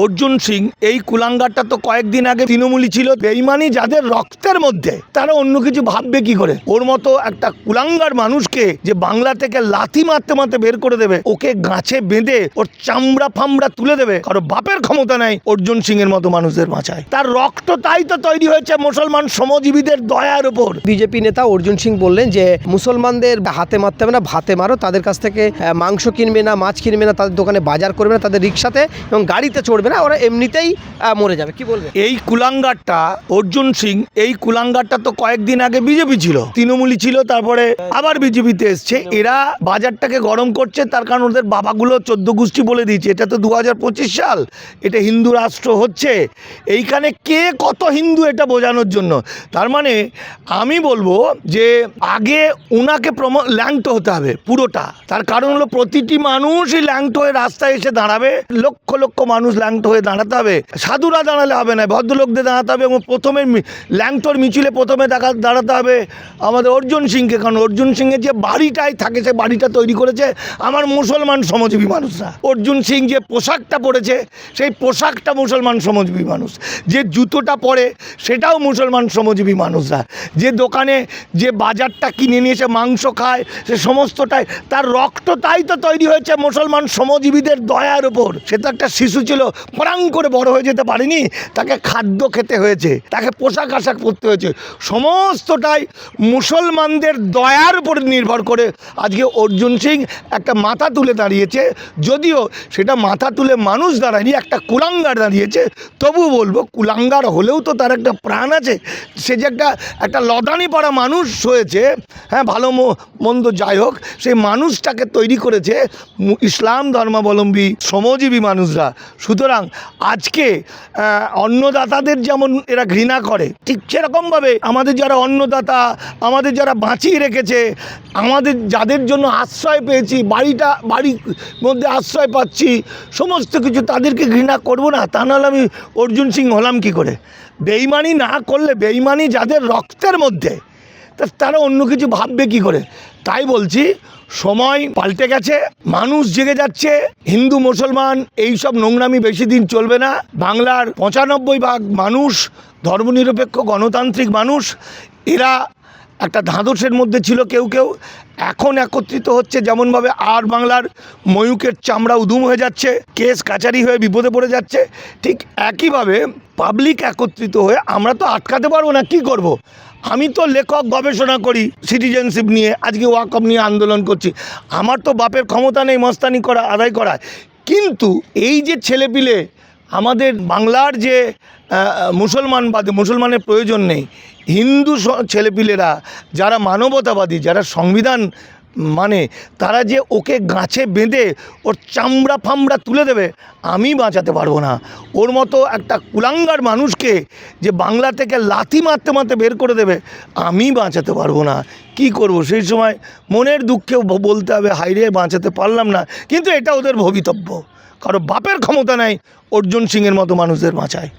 অর্জুন সিং, এই কুলাঙ্গারটা তো কয়েকদিন আগে তৃণমূলী ছিল, বেইমানি যাদের রক্তের মধ্যে, তারা অন্য কিছু ভাববে কি করে? ওর মতো একটা কুলাঙ্গার মানুষকে যে বাংলা থেকে লাথি মারতে মারতে বের করে দেবে, ওকে গাছে বেঁধে ওর চামড়া ফামড়া তুলে দেবে, কারও বাপের ক্ষমতা নাই অর্জুন সিং এর মতো মানুষদের বাঁচায়। তার রক্ত তাই তো তৈরি হয়েছে মুসলমান শ্রমজীবীদের দয়ার উপর। বিজেপি নেতা অর্জুন সিং বললেন যে, মুসলমানদের হাতে মারতে হবে না, ভাতে মারো, তাদের কাছ থেকে মাংস কিনবে না, মাছ কিনবে না, তাদের দোকানে বাজার করবে না, তাদের রিক্সাতে এবং গাড়িতে চড়বে না ওরা এমনিতেই মরে যাবে। কি বলবে? এই কুলাঙ্গারটা অর্জুন সিং এই কুলাঙ্গারটা তো কয়েকদিন আগে বিজেপি ছিল। তৃণমূলী ছিল তারপরে আবার বিজেপিতে এসছে। এরা বাজারটাকে গরম করছে তার কারণ ওদের বাবাগুলো চোদ্দ গোষ্ঠী বলে দিয়েছে। এটা তো দু সাল এটা হিন্দু রাষ্ট্র হচ্ছে। এইখানে কে কত হিন্দু এটা বোঝানোর জন্য? তার মানে আমি বলব যে আগে উনাকে প্রম ল্যাংটো হতে হবে পুরোটা। তার কারণ হলো প্রতিটি মানুষই ল্যাংটো হয়ে রাস্তায় এসে দাঁড়াবে। লক্ষ লক্ষ মানুষ ল্যাংটো হয়ে দাঁড়াতে হবে। সাধুরা দাঁড়ালে হবে না, ভদ্রলোকদের দাঁড়াতে হবে এবং প্রথমে ল্যাংটোর মিছিলে প্রথমে দেখা, দাঁড়াতে হবে। আমাদের অর্জুন সিংকে, কারণ অর্জুন সিংয়ের যে বাড়িটাই থাকে, সে বাড়িটা তৈরি করেছে আমার মুসলমান শ্রমজীবী মানুষরা। অর্জুন সিং যে পোশাকটা পরেছে, সেই পোশাকটা মুসলমান শ্রমজীবী মানুষ। যে জুতোটা পরে, সেটাও মুসলমান শ্রমজীবী মানুষরা। যে দোকানে যে বাজারটা কিনে নিয়ে এসে মাংস খায়, সে সমস্তটাই, তার রক্ত তাই তো তৈরি হয়েছে মুসলমান শ্রমজীবীদের দয়ার উপর। সে তো একটা শিশু ছিল পরাং করে বড় হয়ে যেতে পারেনি, তাকে খাদ্য খেতে হয়েছে, তাকে পোশাক আশাক পরতে হয়েছে। সমস্তটাই মুসলমানদের দয়ার উপর নির্ভর করে আজকে অর্জুন সিং একটা মাথা তুলে দাঁড়িয়েছে, যদিও সেটা মাথা তুলে মানুষ দাঁড়ায়নি, একটা কুলাঙ্গার দাঁড়িয়েছে, তবু বলব কুলাঙ্গার হলেও তো তার একটা প্রাণ আছে। সে যে একটা একটা লদানি পাড়া মানুষ হয়েছে হ্যাঁ ভালো মন্দ যাই হোক, সেই মানুষটাকে তৈরি করেছে ইসলাম ধর্মাবলম্বী শ্রমজীবী মানুষরা। সুতরাং আজকে অন্নদাতাদের যেমন এরা ঘৃণা করে, ঠিক সেরকমভাবে আমাদের যারা অন্নদাতা, আমাদের যারা বাঁচিয়ে রেখেছে, আমাদের যাদের জন্য আশ্রয় পেয়েছি, বাড়িটা, বাড়ির মধ্যে আশ্রয় পাচ্ছি, সমস্ত কিছু তাদেরকে ঘৃণা করব না, তা নাহলে আমি অর্জুন সিং হলাম কি করে? বেইমানি না করলে, বেইমানি যাদের রক্তের মধ্যে তা তারা অন্য কিছু ভাববে কি করে তাই বলছি, সময় পাল্টে গেছে, মানুষ জেগে যাচ্ছে, হিন্দু, মুসলমান এই সব নোংরামি বেশি দিন চলবে না বাংলার পঁচানব্বই ভাগ মানুষ, ধর্মনিরপেক্ষ, গণতান্ত্রিক মানুষ, এরা একটা ধাঁধসের মধ্যে ছিল কেউ কেউ, এখন একত্রিত হচ্ছে যেমনভাবে আর বাংলার ময়ূকের চামড়া উদুম হয়ে যাচ্ছে, কেস কাচারি হয়ে বিপদে পড়ে যাচ্ছে, ঠিক একইভাবে পাবলিক একত্রিত হয়ে আমরা তো আটকাতে পারব না, কি করব। আমি তো লেখক গবেষণা করি সিটিজেনশিপ নিয়ে, আজকে ওয়াকফ নিয়ে আন্দোলন করছি। আমার তো বাপের ক্ষমতা নেই, মস্তানি করা, আদায় করা। কিন্তু এই যে ছেলেপিলে, আমাদের বাংলার যে মুসলমানবাদী মুসলমান বাদে, মুসলমানের প্রয়োজন নেই, হিন্দু ছেলেপিলেরা, যারা মানবতাবাদী, যারা সংবিধান মানে তারা যে ওকে গাছে বেঁধে ওর চামড়া ফামড়া তুলে দেবে, আমি বাঁচাতে পারব না। ওর মতো একটা কুলাঙ্গার মানুষকে যে বাংলা থেকে লাথি মারতে মারতে বের করে দেবে, আমি বাঁচাতে পারব না। কি করব? সেই সময় মনের দুঃখেও ব- বলতে হবে হাইরে বাঁচাতে পারলাম না। কিন্তু এটা ওদের ভবিতব্য। কারও বাপের ক্ষমতা নাই, অর্জুন সিংয়ের মতো মানুষদের বাঁচায়।